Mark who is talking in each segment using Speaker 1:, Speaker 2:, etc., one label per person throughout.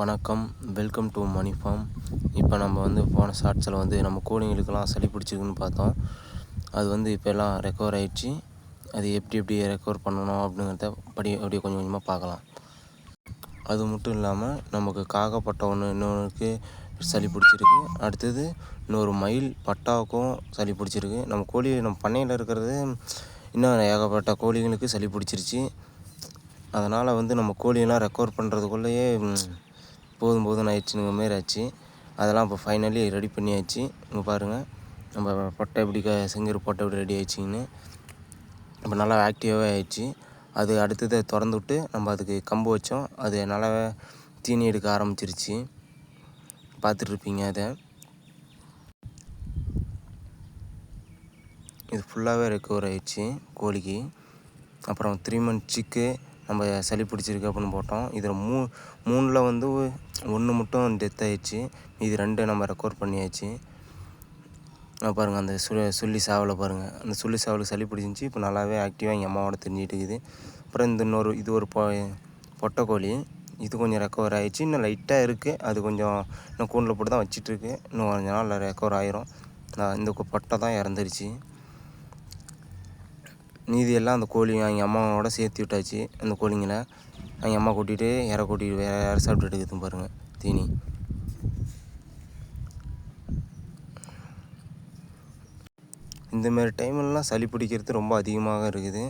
Speaker 1: வணக்கம். Welcome to money form இப்போ நம்ம வந்து போன ஷார்ட்ஸில் வந்து நம்ம கோழிங்களுக்கெல்லாம் சளி பிடிச்சிருக்குன்னு பார்த்தோம். அது வந்து இப்போ எல்லாம் ரெக்கவர் ஆகிடுச்சு அது எப்படி எப்படி ரெக்கவர் பண்ணணும் அப்படிங்கிறத படி அப்படியே கொஞ்சம் கொஞ்சமாக பார்க்கலாம். அது மட்டும் இல்லாமல் நமக்கு காகப்பட்ட ஒன்று இன்னொன்றுக்கு சளி பிடிச்சிருக்கு. அடுத்தது இன்னொரு மயில் பட்டாவுக்கும் சளி பிடிச்சிருக்கு. நம்ம கோழி நம்ம பண்ணையில் இருக்கிறது இன்னும் ஏகப்பட்ட கோழிங்களுக்கு சளி பிடிச்சிருச்சு. அதனால் வந்து நம்ம கோழியெல்லாம் ரெக்கவர் பண்ணுறதுக்குள்ளேயே போதும் போதும் ஆயிடுச்சுங்கிற மாரி ஆச்சு அதெல்லாம் இப்போ ஃபைனலி ரெடி பண்ணியாச்சு. இங்கே பாருங்கள் நம்ம பொட்டை எப்படி க பொட்டை எப்படி ரெடி ஆயிடுச்சிங்கன்னு இப்போ நல்லா ஆக்டிவாகவே ஆயிடுச்சு. அது அடுத்தது திறந்து விட்டு நம்ம அதுக்கு கம்பு வச்சோம். அது நல்லாவே தீனி எடுக்க ஆரம்பிச்சிருச்சு. பார்த்துட்ருப்பீங்க அதை. இது ஃபுல்லாகவே ரெக்கவர் ஆயிடுச்சு கோழிக்கு. அப்புறம் த்ரீ மந்த் சிக்கு. நம்ம சளி பிடிச்சிருக்கு அப்படின்னு போட்டோம். இதில் மூ மூணில் வந்து ஒன்று மட்டும் டெத் ஆகிடுச்சு இது ரெண்டு நம்ம ரெக்கவர் பண்ணியாச்சு. பாருங்கள் அந்த சு சுள்ளி சாவலை பாருங்கள் அந்த சுள்ளி சாவலுக்கு சளி பிடிச்சிருந்துச்சி. இப்போ நல்லாவே ஆக்டிவாக எங்கள் அம்மாவோட தெரிஞ்சிட்டு இருக்குது. அப்புறம் இந்த இன்னொரு இது ஒரு பொ பொட்டக்கோழி. இது கொஞ்சம் ரெக்கவர் ஆகிடுச்சு இன்னும் லைட்டாக இருக்குது அது கொஞ்சம் இன்னும் கூண்டில் போட்டு தான் வச்சிட்ருக்கு இன்னும் கொஞ்ச நாள் ரெக்கவர் ஆயிரும். இந்த பொட்டை தான் இறந்துருச்சு. மீதி எல்லாம் அந்த கோழி எங்கள் அம்மாவோட சேர்த்து விட்டாச்சு. அந்த கோழிங்களை எங்கள் அம்மா கூட்டிகிட்டு இற கூட்டிகிட்டு வேறு யாரும் சாப்பிட்டுட்டு இருக்குது பாருங்கள் தீனி. இந்தமாரி டைம்லலாம் சளி பிடிக்கிறது ரொம்ப அதிகமாக இருக்குது.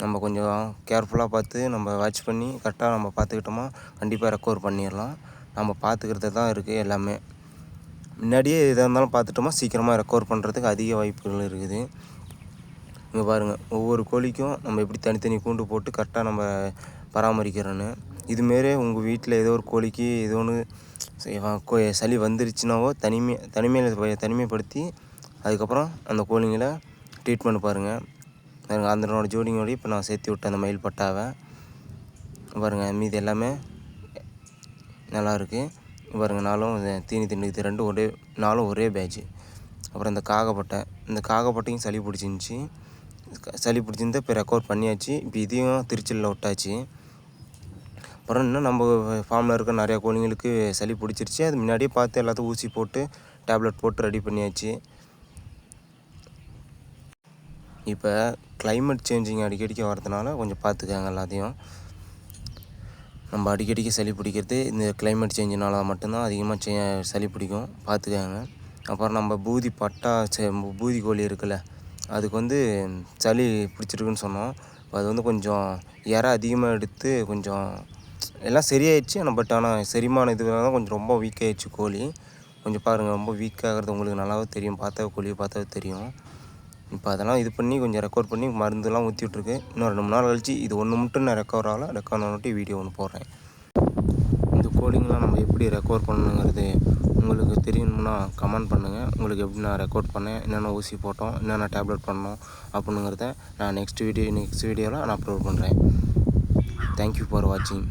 Speaker 1: நம்ம கொஞ்சம் கேர்ஃபுல்லாக பார்த்து நம்ம வாட்ச் பண்ணி கரெக்டாக நம்ம பார்த்துக்கிட்டோமா கண்டிப்பாக ரெக்கவர் பண்ணிடலாம். நம்ம பார்த்துக்கிறது தான் இருக்குது எல்லாமே. முன்னாடியே எதாக இருந்தாலும் பார்த்துட்டோமா சீக்கிரமாக ரெக்கவர் பண்ணுறதுக்கு அதிக வாய்ப்புகள் இருக்குது. இங்கே பாருங்கள் ஒவ்வொரு கோழிக்கும் நம்ம எப்படி தனித்தனி கூண்டு போட்டு கரெக்டாக நம்ம பராமரிக்கிறோன்னு. இதுமாரி உங்கள் வீட்டில் ஏதோ ஒரு கோழிக்கு ஏதோ ஒன்று சளி வந்துருச்சுனாவோ தனிமை தனிமையில் தனிமைப்படுத்தி அதுக்கப்புறம் அந்த கோழிங்களை ட்ரீட்மெண்ட் பாருங்கள் பாருங்கள் அதனோட ஜோடிங்களோடய இப்போ நான் சேர்த்து விட்டேன் அந்த மயில் பட்டாவை. பாருங்கள் மீதி எல்லாமே நல்லாயிருக்கு பாருங்கள் நாலும் தீனி திண்டு இது ரெண்டும் ஒரே நாளும் ஒரே பேட்ச் அப்புறம் இந்த காகப்பட்டை இந்த காகப்பட்டையும் சளி பிடிச்சிருந்துச்சி. சளி பிடிச்சிருந்தா இப்போ ரெக்கவர் பண்ணியாச்சு. இப்போ இதையும் திருச்சியில் விட்டாச்சு. அப்புறம் இன்னும் நம்ம ஃபார்மில் இருக்க நிறையா கோழிங்களுக்கு சளி பிடிச்சிருச்சு. அது முன்னாடியே பார்த்து எல்லாத்தையும் ஊசி போட்டு டேப்லெட் போட்டு ரெடி பண்ணியாச்சு. இப்போ கிளைமேட் சேஞ்சிங் அடிக்கடிக்கு வரதுனால கொஞ்சம் பார்த்துக்கங்க எல்லாத்தையும். நம்ம அடிக்கடிக்கு சளி பிடிக்கிறது இந்த கிளைமேட் சேஞ்சினால மட்டும்தான் அதிகமாக சே சளி பிடிக்கும். பார்த்துக்கோங்க. அப்புறம் நம்ம பூதி பட்டா சே பூதி கோழி இருக்குல்ல அதுக்கு வந்து சளி பிடிச்சிருக்குன்னு சொன்னோம். அது வந்து கொஞ்சம் இற அதிகமாக எடுத்து கொஞ்சம் எல்லாம் சரியாயிடுச்சு. ஆனால் பட் ஆனால் செரிமான இதுவாக தான் கொஞ்சம் ரொம்ப வீக் கோழி. கொஞ்சம் பாருங்கள் ரொம்ப வீக் ஆகிறது உங்களுக்கு நல்லாவே தெரியும். பார்த்தா கோழியை பார்த்தாவே தெரியும். இப்போ அதெல்லாம் இது பண்ணி கொஞ்சம் ரெக்கவர் பண்ணி மருந்துலாம் ஊற்றிட்டுருக்கு இன்னும் ரெண்டு மூணு நாள் கழிச்சு இது ஒன்று மட்டும் நான் ரெக்கவர் ஆகலை. ரெக்கவர் ஆனோட்டி வீடியோ ஒன்று போடுறேன். இந்த கோழிங்கெலாம் நம்ம எப்படி ரெக்கவர் பண்ணணுங்கிறது உங்களுக்கு தெரியணும்னா கமெண்ட் பண்ணுங்கள் உங்களுக்கு எப்படி நான் ரெக்கார்ட் பண்ணேன் என்னென்ன ஊசி போட்டோம் என்னென்ன டேப்லெட் பண்ணோம் அப்படிங்கிறத நான் நெக்ஸ்ட் வீடியோ நெக்ஸ்ட் வீடியோவில் நான் அப்லோட் பண்ணுறேன் தேங்க்யூ ஃபார் வாட்சிங்